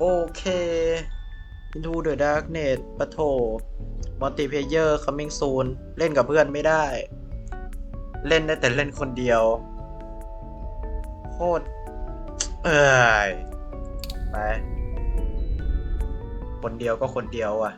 โอเค Into the Darkness ปะโถ Multiplayer Coming Soon เล่นกับเพื่อนไม่ได้ เล่นได้แต่เล่นคนเดียว โคตร เอ้ย ไป คนเดียวก็คนเดียวอะ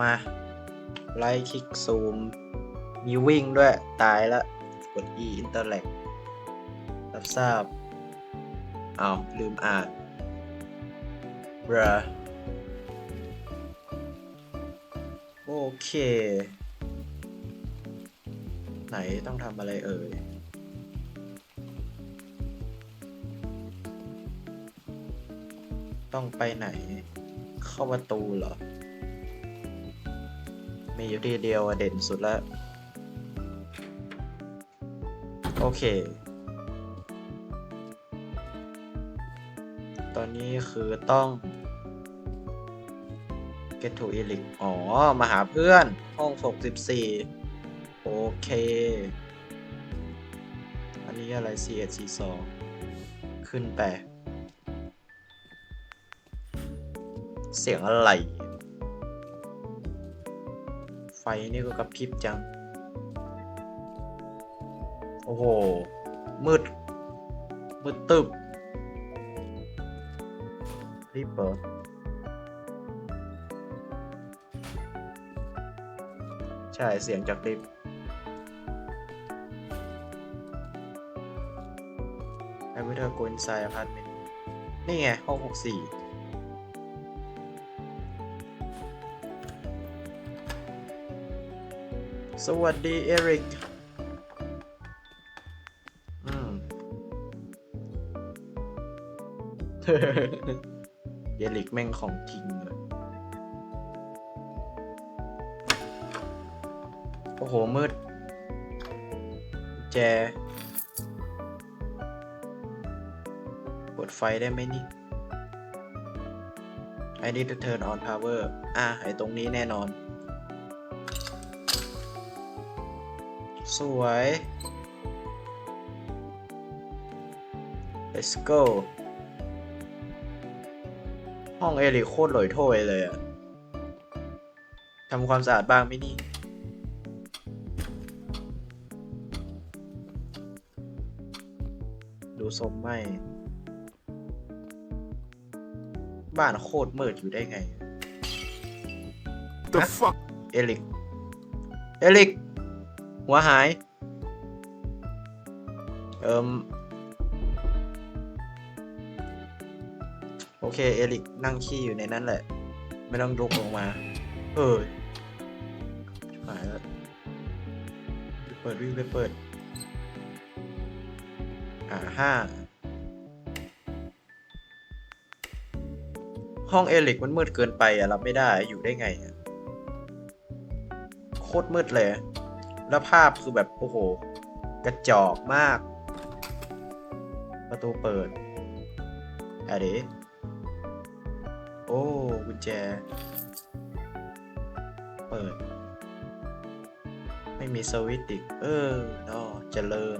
มา ไลท์คลิกซูม มีวิ่งด้วย ตายและก ด E Interact รับทราบอ้าวลืมอ่านบรโอเค ไหนต้องทำอะไรเอ่ยต้องไปไหน เข้าประตูเหรอ มีอยู่ที่เดียวเด่นสุดแล้ว เค ตอนนี้คือต้อง get to e l i c อ๋อ มาหาเพื่อน ห้อง 64 โอเค อันนี้อะไร c 1 c 2ขึ้นไป เสียงอะไร ไฟนี่ก็กระพริบจัง โอ้โห มืด มืดตึบรีบเปิดใช่ เสียงจากลิฟต์ไอ้วิเทอร์โกนไซอพาร์ตเมนต์นี่ไง ห้อง64สวัสดี เอริก เอริกแม่งของจริงเลยโอ้โห มืด แจเปิดไฟได้ไหมนี่ I need to turn on power อะ ไอตรงนี้แน่นอน สวย let's go ห้องเอริโคตรหลอยโถยเลยอะทำความสะอาดบ้างไหมนี่ ดูสมไหมบ้านโคตรมืดอยู่ได้ไง The Huh? fuck? เอลิก เอลิก หัวหาย เอิม เค เอลิกนั่งขี้อยู่ในนั้นแหละ ไม่ต้องลุกลงมา เออชิบหายแล้วเปิดวิ่งไปเปิด อ่าห้าห้องเอลิกมันมืดเกินไปอะรับไม่ได้อยู่ได้ไงอะโคตรมืดเลย แล้วภาพคือแบบ โอ้โห กระจอกมาก ประตูเปิดอะเด โอ้กุญแจ เปิด ไม่มีสวิตช์อีกเออเนอเจริญ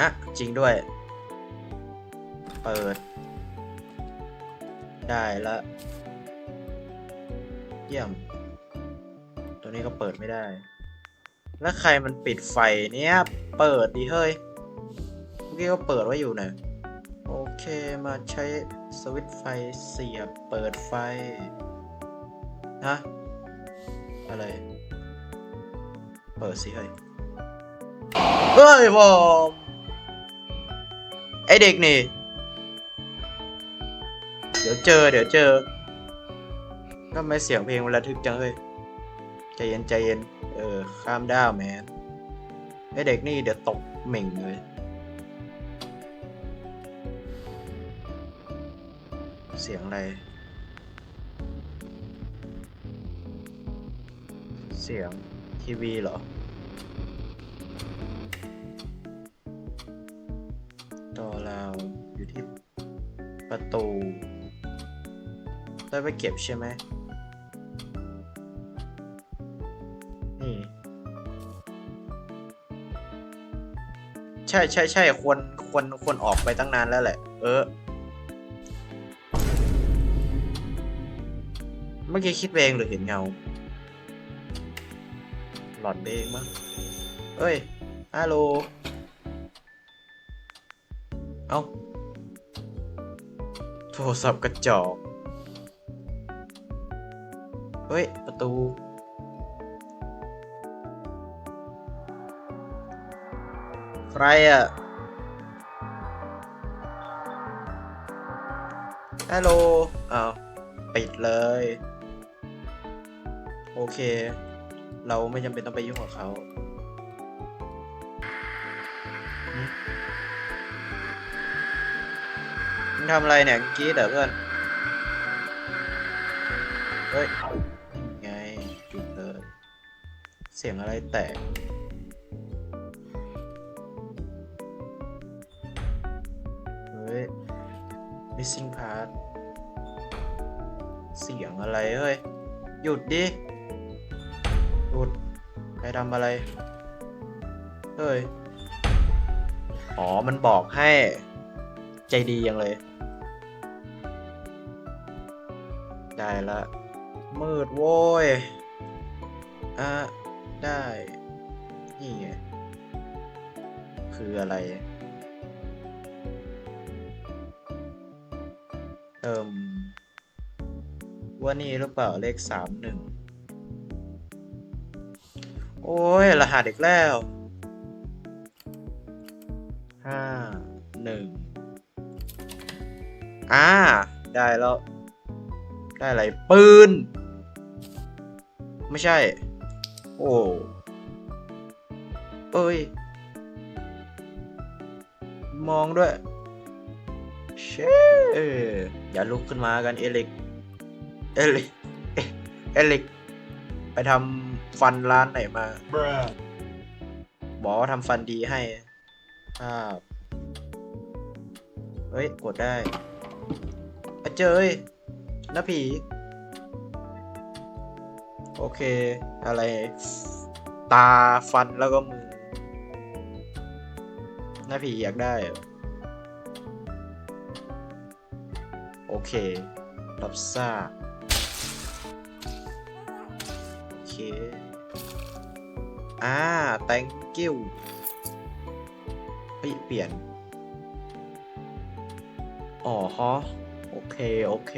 อะ จริงด้วย เปิด ได้ละ เยี่ยม ตัวนี้ก็เปิดไม่ได้ แล้วใครมันปิดไฟเนี้ย เปิดดิเฮ้ย เมื่อกี้ก็เปิดไว้อยู่เนะโอ เคมาใช้สวิตช์ไฟเสียบเปิดไฟฮะอะไร เปิดสิเฮ้ยเฮ้ยบอมไอเด็กนี่ เดี๋ยวเจอ เดี๋ยวเจอทำไมเสียงเพลงมันระทึกจังเฮ้ยใจเย็นใจเย็น เออ ข้ามด้าวแมนไอเด็กนี่เดี๋ยวตกเหม่งเลย เสียงอะไร เสียงทีวีเหรอ ต่อเราอยู่ที่ประตู ได้ไปเก็บใช่ไหมนี่ใช่ใช่ใช่ควรควรควรออกไปตั้งนานแล้วแหละ เออ มื่อกี้คิดเองหรือเห็นเงา หลอนเองมั้งเอ้ย ฮัลโหล เอ้าโทรศัพท์กระจอกเฮ้ย ประตู ใครอะฮัลโหล เอ้าปิดเลย โอเค เราไม่จำเป็นต้องไปยุ่งกับเขามึงทำอะไรเนี่ยกรีดเหรอเพื่อน เฮ้ยไงจุดเลย เสียงอะไรแตกเฮ้ย missing part เสียงอะไรเฮ้ย หยุดดิ รทำอะไร เฮ้ย อ๋อ มันบอกให้ใจดียังเลย ได้ละ มืดโว้ย อะ ได้ นี่ไง คืออะไร เอิ่มว่านี่หรือเปล่าเลขสามหนึ่ง โอ้ย รหัสอีกแล้วห้าหนึ่งอ่า ได้แล้ว ได้อะไร ปืน ไม่ใช่ โอ้เอ้ย มองด้วย เช่อย่าลุกขึ้นมากัน เอลิก เอลิก เอเอลิก ไปทำฟันร้านไหนมา Bruh. บอกว่าทำฟันดีให้ภาพเฮ้ย กดได้อะเจยนะผี โอเค อะไร ตาฟันแล้วก็มือหน้าผีอยากได้เหรอโอเครับทราบ เคอ่า thank you เฮ้ยเปลี่ยน อ๋อฮะโอเค โอเค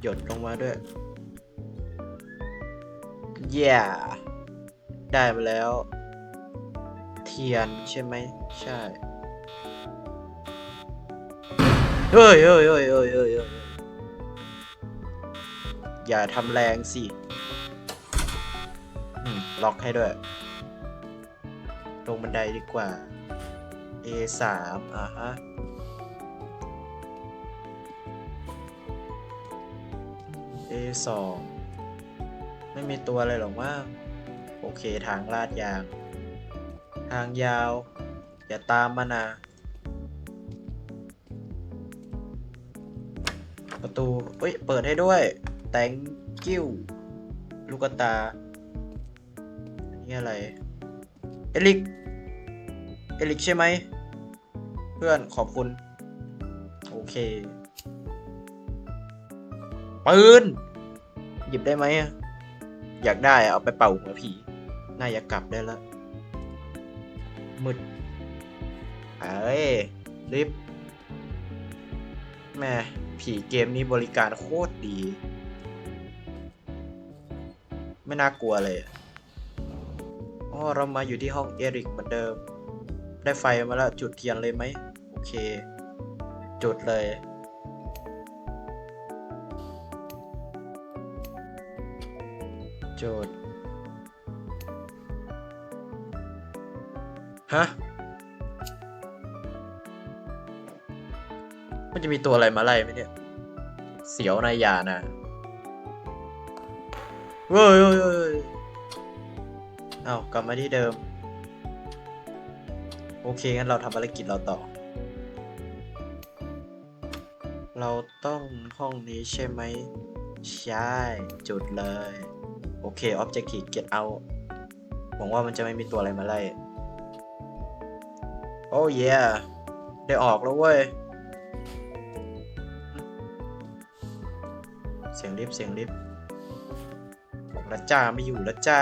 หยดลงมาด้วย yeah ได้มาแล้ว เทียนใช่ไหม ใช่ เฮ้ยเฮ้ยเฮ้ยเฮ้ยเฮ้ยเฮ้ย อย่าทำแรงสิล็อกให้ด้วย ลงบันไดดีกว่า A สามอ่าฮะ A สองไม่มีตัวอะไรหรอกมั้งโอเคทางลาดยาง ทางยาว อย่าตามมานะประตูเอ้ย เปิดให้ด้วย thank you ลูกตาอันนี้อะไร เอลิก เอลิกใช่ไหม เพื่อนขอบคุณ โอเค ปืน หยิบได้ไหม อยากได้เอาไปเป่าหัวผี น่าจะกลับได้แล้วมืดเอ้ยลิฟแม่ผีเกมนี้บริการโคตรดี ไม่น่ากลัวเลยอ๋อเรามาอยู่ที่ห้องเอริกเหมือนเดิม ได้ไฟมาแล้วจุดเทียนเลยไหมโอเค จุดเลย จุดฮะมันจะมีตัวอะไรมาไล่ไหมเนี่ย เสียวนายยานะ เฮ้ยเฮ้ยเฮ้ยเอากลับมาที่เดิม โอเคงั้นเราทำภารกิจเราต่อ เราต้องห้องนี้ใช่ไหม ใช่ จุดเลย โอเค Objective Get Out หวังว่ามันจะไม่มีตัวอะไรมาไล่ โอ้ยได้ออกแล้วเว้ย เสียงลิฟต์เสียงลิฟต์ แล้วจ้าไม่อยู่แล้วจ้า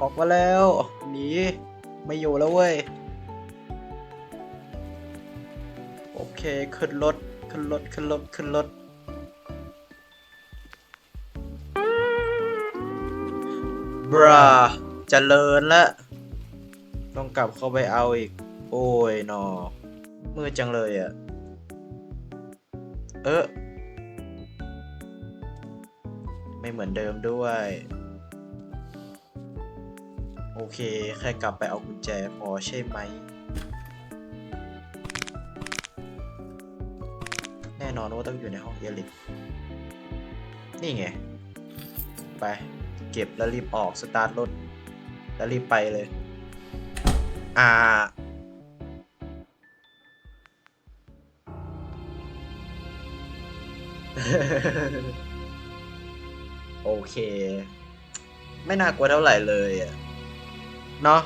ออกมาแล้วหนีไม่อยู่แล้วเว้ย โอเค ขึ้นรถ ขึ้นรถ ขึ้นรถ ขึ้นรถ บราเจริญละ ต้องกลับเข้าไปเอาอีก โอ้ยนอ มืดจังเลยอะ่ะ เออไม่เหมือนเดิมด้วย โอเค แค่กลับไปเอากุญแจพอใช่ไหม แน่นอนว่าต้องอยู่ในห้องเอลิกนี่ไง ไป เก็บแล้วรีบออก สตาร์ทรถ แล้วรีบไปเลย อ่า โอเค ไม่น่ากลัวเท่าไหร่เลยอะเนาะ